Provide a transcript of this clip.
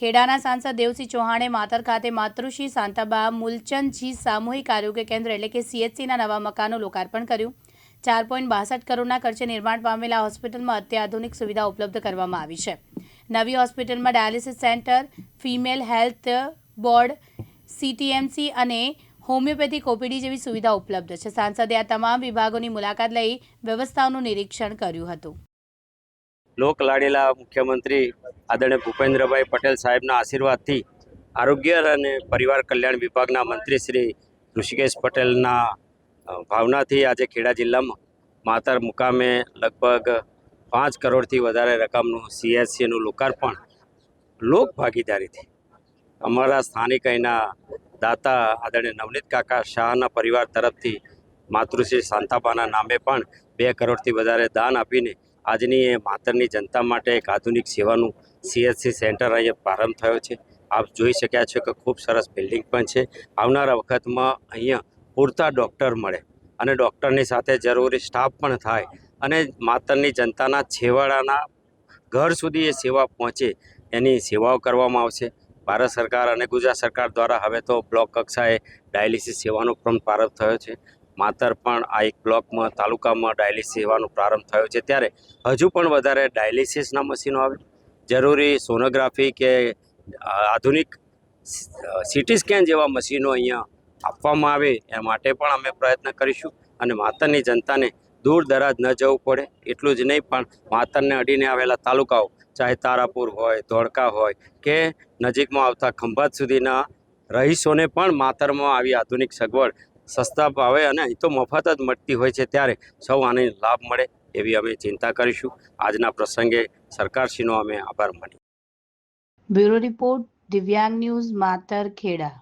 ખેડાના સાંસદ દેવસિંહ ચૌહાણે માતર ખાતે માતૃશ્રી શાંતાબા મૂલચંદજી સામૂહિક આરોગ્ય કેન્દ્ર એટલે કે સીએચસીના નવા મકાનનું લોકાર્પણ કર્યું. ચાર પોઈન્ટ બાસઠ કરોડના ખર્ચે નિર્માણ પામેલા હોસ્પિટલમાં અત્યાધુનિક સુવિધા ઉપલબ્ધ કરવામાં આવી છે. નવી હોસ્પિટલમાં dialysis centre, female health board CTMC અને હોમિયોપેથિક ઓપીડી જેવી સુવિધા ઉપલબ્ધ છે. સાંસદે આ તમામ વિભાગોની મુલાકાત લઈ વ્યવસ્થાઓનું નિરીક્ષણ કર્યું હતું. લોક લાડેલા મુખ્યમંત્રી આદરણીય ભૂપેન્દ્રભાઈ પટેલ સાહેબના આશીર્વાદથી આરોગ્ય અને પરિવાર કલ્યાણ વિભાગના મંત્રી શ્રી ઋષિકેશ પટેલના ભાવનાથી આજે ખેડા જિલ્લામાં માતર મુકામે લગભગ પાંચ કરોડથી વધારે રકમનું સીએચસીનું લોકાર્પણ લોક ભાગીદારીથી. અમારા સ્થાનિક અહીંના દાતા આદરણીય નવનીત કાકા શાહના પરિવાર તરફથી માતૃશ્રી શાંતાબાના નામે પણ બે કરોડથી વધારે દાન આપીને આજની એ માતરની જનતા માટે એક આધુનિક સેવાનું સીએચસી સેન્ટર અહીંયા પ્રારંભ થયો છે. આપ જોઈ શક્યા છો કે ખૂબ સરસ બિલ્ડિંગ પણ છે. આવનારા વખતમાં અહીંયા પૂરતા ડૉક્ટર મળે અને ડૉક્ટરની સાથે જરૂરી સ્ટાફ પણ થાય અને માતરની જનતાના છેવાડાના ઘર સુધી એ સેવા પહોંચે એની સેવાઓ કરવામાં આવશે. ભારત સરકાર અને ગુજરાત સરકાર દ્વારા હવે તો બ્લોક કક્ષાએ ડાયાલિસિસ સેવાનો પણ પ્રારંભ થયો છે. માતર પણ આ એક બ્લોકમાં તાલુકામાં ડાયાલિસિસ સેવાનો પ્રારંભ થયો છે. ત્યારે હજુ પણ વધારે ડાયાલિસિસના મશીનો આવે. જરૂરી સોનોગ્રાફી કે આધુનિક સિટી સ્કેન જેવા મશીનો અહીંયા આપવામાં આવે એ માટે પણ અમે પ્રયત્ન કરીશું અને માતરની જનતાને દૂર દરાજ ન જવું પડે. એટલું જ નહીં પણ માતરને અડીને આવેલા તાલુકાઓ, ચાહે તારાપુર હોય, ધોળકા હોય કે નજીકમાં આવતા ખંભાત સુધીના રહીશોને પણ માતરમાં આવી આધુનિક સગવડ સસ્તા ભાવે અને અહીં તો મફત જ મળતી હોય છે ત્યારે સૌ આને લાભ મળે એવી અમે ચિંતા કરીશું. આજના પ્રસંગે સરકારશ્રીનો અમે આભાર માનીએ bureau report Divyang news, Matar Kheda.